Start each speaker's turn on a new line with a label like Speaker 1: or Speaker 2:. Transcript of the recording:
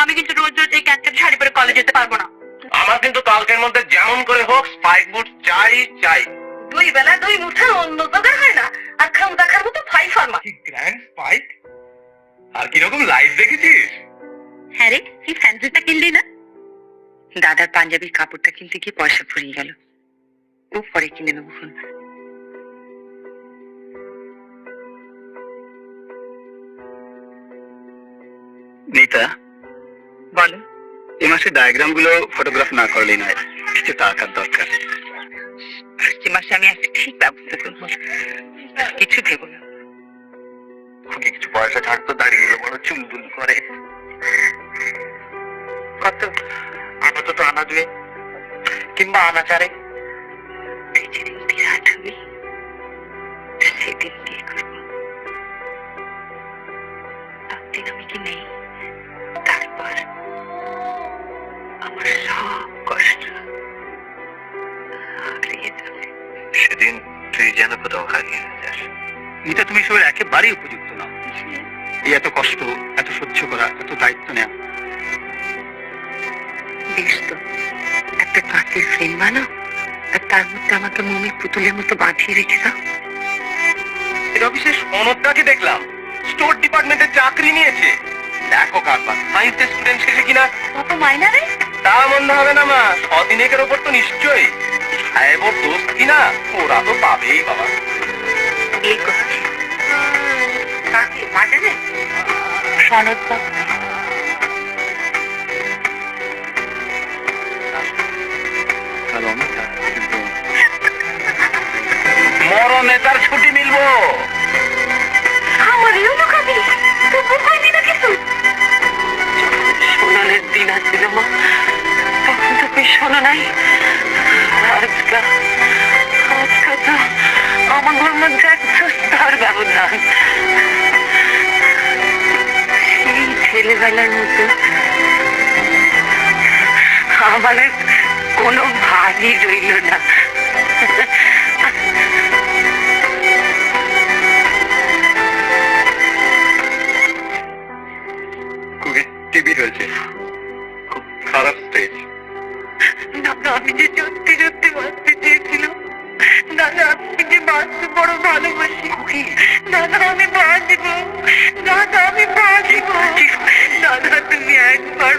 Speaker 1: আমি কিন্তু রোজ রোজ এই ক্যাটকেট শাড়ি পরে কলেজ যেতে পারব না।
Speaker 2: আমার কিন্তু কালকের মধ্যে যেমন করে হোক স্পাইক বুট চাই চাই।
Speaker 1: দুই বেলা দুই মুঠা অন্য জোগাড় হয় না। আর খাম দেখার মতো ফাই ফার্মা
Speaker 2: গ্র্যান্ড স্পাইক আর কীরকম লাইট দেখেছিস?
Speaker 1: হ্যাঁ রে এই ফ্যান্সিটা কিনলি না? দাদার পাঞ্জাবির কাপড়টা কিনতে গিয়ে পয়সা ফুরিয়ে গেল। ও পরে কিনে নেব ফোন
Speaker 2: নিতা
Speaker 1: বলো।
Speaker 2: এই মাসে ডায়াগ্রামগুলো ফটোগ্রাফ না করলেই নয় কিছু টাকার দরকার।
Speaker 1: এই মাসে আমি ঠিক ব্যবস্থা করব। কিছু দেব না।
Speaker 2: কিছু পয়সা থাকতো দাঁড়িয়ে বড় চুলবুল করে।
Speaker 1: কত?
Speaker 2: আপাতত আনা দুয়ে কিংবা আনা চারে
Speaker 1: সেদিন
Speaker 2: তুই যেন কোথাও হারিয়ে না যাস এটা তুমি সবের একেবারেই উপযুক্ত না এই এত কষ্ট এত সহ্য করা এত দায়িত্ব নেওয়া।
Speaker 1: বেশ তো। একটা কাঁচের ফ্রেম বানাও আর তার মধ্যে আমাকে মমির পুতুলের মতো বাঁধিয়ে রেখে দাও।
Speaker 2: এর অফিসে সনদটাকে দেখলাম। স্টোর ডিপার্টমেন্টে চাকরি নিয়েছে। দেখো কারবার সায়েন্সের স্টুডেন্ট শেষে কিনা?
Speaker 1: কত মাইনা রে।
Speaker 2: তা মন্দ হবে না মা ছদিনেকের ওপর তো নিশ্চয়ই। সাহেব ওর দোস্ত কিনা? ওরা তো পাবেই বাবা।
Speaker 1: বিয়ে করছি কাকে? মাঝে সনদ
Speaker 2: মরণে তার ছুটি মিলবো।
Speaker 1: আমার এলো কাবি তবু হয়নি না কিছু শোনানোর দিন আসছিল মা। তখন তো বেশ শোনা নাই। আজকা তো আমার মধ্যে এক সুস্তার ব্যবধান সেই ছেলেবেলার মতো আমার আর কোনো ভারই রইল না
Speaker 2: টিভি রয়েছে। খুব খারাপ স্টেজ
Speaker 1: আমি যে সত্যি সত্যি বাঁচতে আমি বাঁচবো দাদা আমি বাঁচবো দাদা তুমি একবার